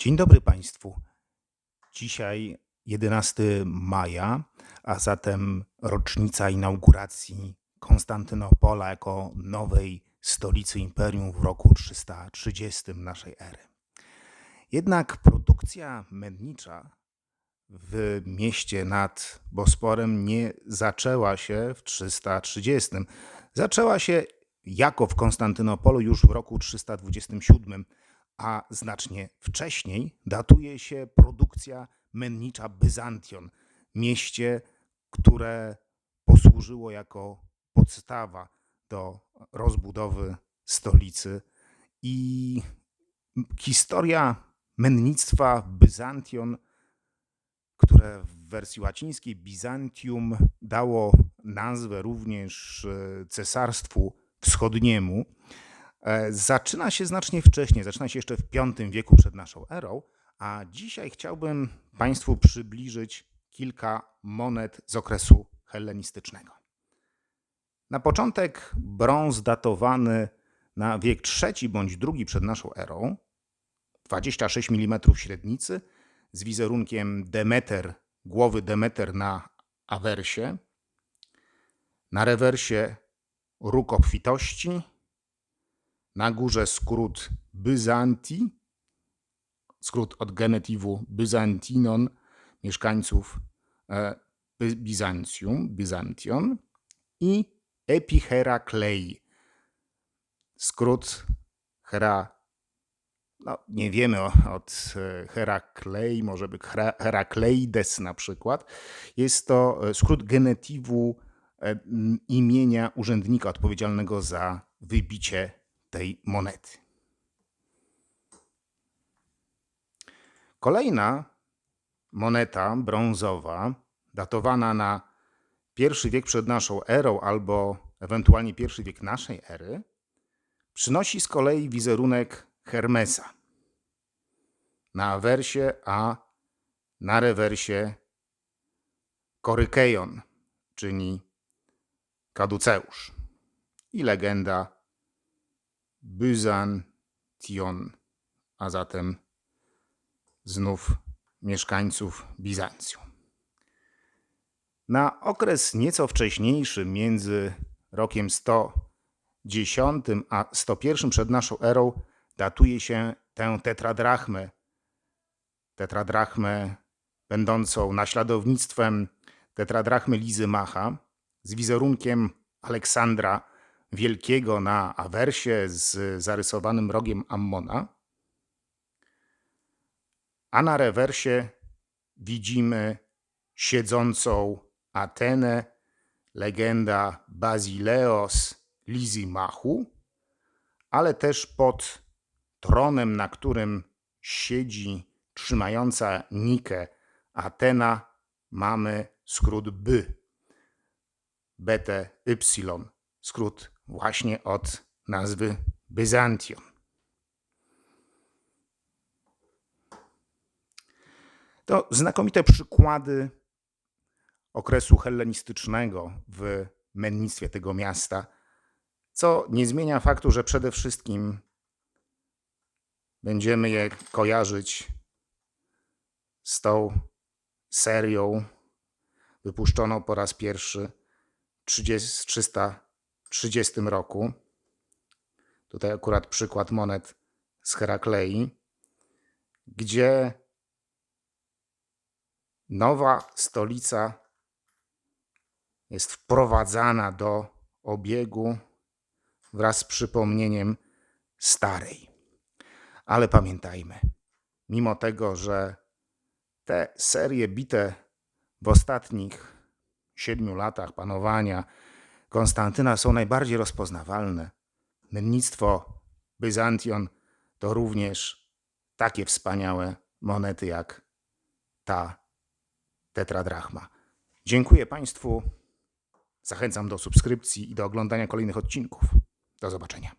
Dzień dobry Państwu. Dzisiaj 11 maja, a zatem rocznica inauguracji Konstantynopola jako nowej stolicy imperium w roku 330 naszej ery. Jednak produkcja mennicza w mieście nad Bosporem nie zaczęła się w 330. Zaczęła się jako w Konstantynopolu już w roku 327, a znacznie wcześniej datuje się produkcja mennicza Byzantion, mieście, które posłużyło jako podstawa do rozbudowy stolicy. I historia mennictwa Byzantion, które w wersji łacińskiej Byzantium dało nazwę również e, cesarstwu wschodniemu, zaczyna się znacznie wcześniej, zaczyna się jeszcze w V wieku przed naszą erą, a dzisiaj chciałbym Państwu przybliżyć kilka monet z okresu hellenistycznego. Na początek brąz datowany na wiek III bądź II przed naszą erą, 26 mm średnicy, z wizerunkiem Demeter, głowy Demeter na awersie, na rewersie róg obfitości, na górze skrót Byzanti, skrót od genetywu Byzantinon, mieszkańców e, Bizancjum, Byzantion i Epiheraklei, skrót Hera, no nie wiemy od e, Heraklei, może być Hera- Herakleides na przykład. Jest to e, skrót genetywu imienia urzędnika odpowiedzialnego za wybicie tej monety. Kolejna moneta brązowa, datowana na pierwszy wiek przed naszą erą albo ewentualnie pierwszy wiek naszej ery, przynosi z kolei wizerunek Hermesa na awersie, a na rewersie Korykeion, czyli Kaduceusz i legenda Byzantion, a zatem znów mieszkańców Bizancjum. Na okres nieco wcześniejszy, między rokiem 110 a 101 przed naszą erą, datuje się tę tetradrachmę, tetradrachmę będącą naśladownictwem tetradrachmy Lizy Macha z wizerunkiem Aleksandra Wielkiego na awersie z zarysowanym rogiem Ammona. A na rewersie widzimy siedzącą Atenę, legenda Basileos Lizimachu, ale też pod tronem, na którym siedzi trzymająca Nikę Atena, mamy skrót by, BTY, skrót właśnie od nazwy Byzantion. To znakomite przykłady okresu hellenistycznego w mennictwie tego miasta, co nie zmienia faktu, że przede wszystkim będziemy je kojarzyć z tą serią wypuszczoną po raz pierwszy w 30 330 roku. Tutaj akurat przykład monet z Heraklei, gdzie nowa stolica jest wprowadzana do obiegu wraz z przypomnieniem starej. Ale pamiętajmy, mimo tego, że te serie bite w ostatnich siedmiu latach panowania Konstantyna są najbardziej rozpoznawalne, mennictwo Byzantion to również takie wspaniałe monety jak ta tetradrachma. Dziękuję Państwu. Zachęcam do subskrypcji i do oglądania kolejnych odcinków. Do zobaczenia.